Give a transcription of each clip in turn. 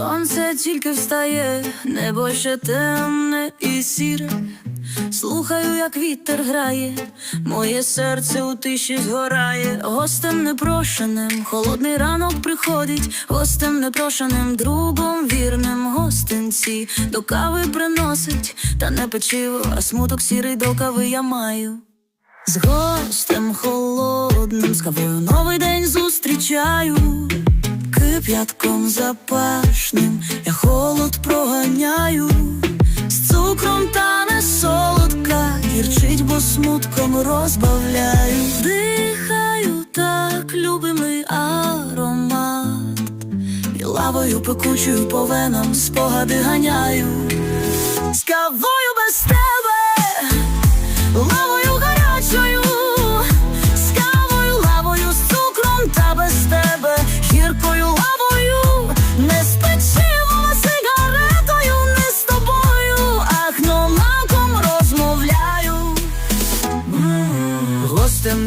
Сонце тільки встає, небо ще темне і сіре. Слухаю, як вітер грає, моє серце у тиші згорає, гостем непрошеним, холодний ранок приходить, гостем непрошеним, другом вірним гостинці до кави приносить, та не печиво, а смуток сірий до кави я маю. З гостем холодним, з кавою новий день зустрічаю, кип'ятком запашним, я холод проганяю, з цукром та не солодка, гірчить, бо смутком розбавляю, дихаю так любимий аромат, і лавою пекучою по венам спогади ганяю, з кавою без тебе.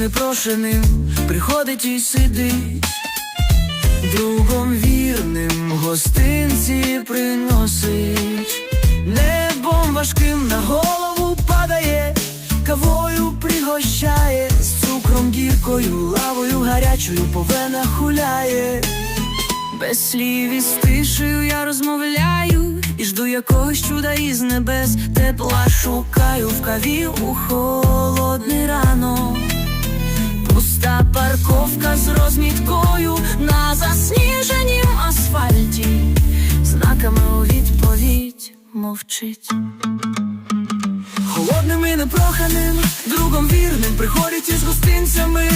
Непрошеним приходить і сидить, другом вірним гостинці приносить, небом важким на голову падає, кавою пригощає, з цукром гіркою, лавою гарячою по венах гуляє. Без слів із тишею я розмовляю і жду якогось чуда із небес, тепла шукаю в каві у холодний ранок. Пуста парковка з розміткою на засніженім асфальті, знаками у відповідь мовчить. Холодним і непроханим, другом вірним приходять із гостинцями,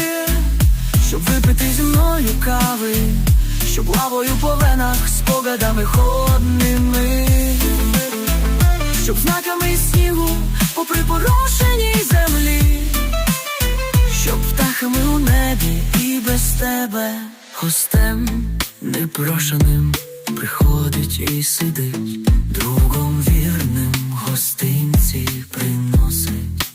щоб випити зі мною кави, щоб лавою по венах спогадами холодними, щоб знаками снігу по припорошеній небі і без тебе. Гостем непрошеним приходить і сидить, другом вірним гостинці приносить,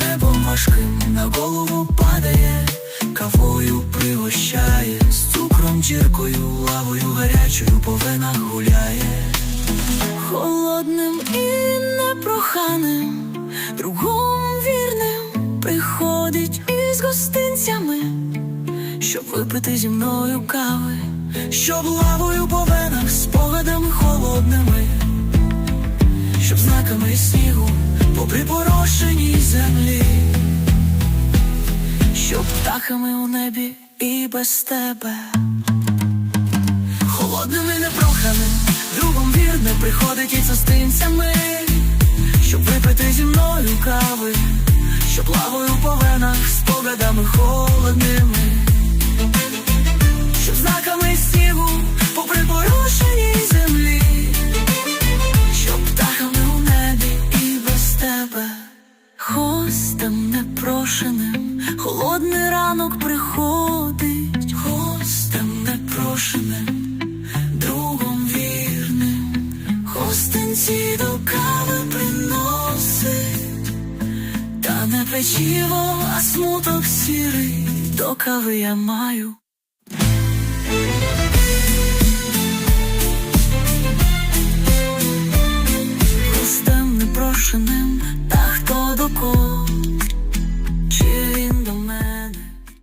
небом важким на голову падає, кавою пригощає, з цукром чіркою, лавою гарячою по венах гуляє. Холодним і непроханим, другом вірним приходить із гостинцями, щоб випити зі мною кави, щоб лавою по венах спогадами холодними, щоб знаками снігу по припорошеній землі, щоб птахами у небі і без тебе. Холодним і непроханим, другом вірним приходить і застинцями, щоб випити зі мною кави, щоб лавою по венах спогадами холодними, щоб знаками снігу по припорошеній землі, щоб птахами у небі і без тебе, гостем непрошеним, холодний ранок приходить, гостем непрошеним другом вірним, гостинці до кави приносить, печиво, а смуток сірий, до кави я маю. Гостем непрошеним,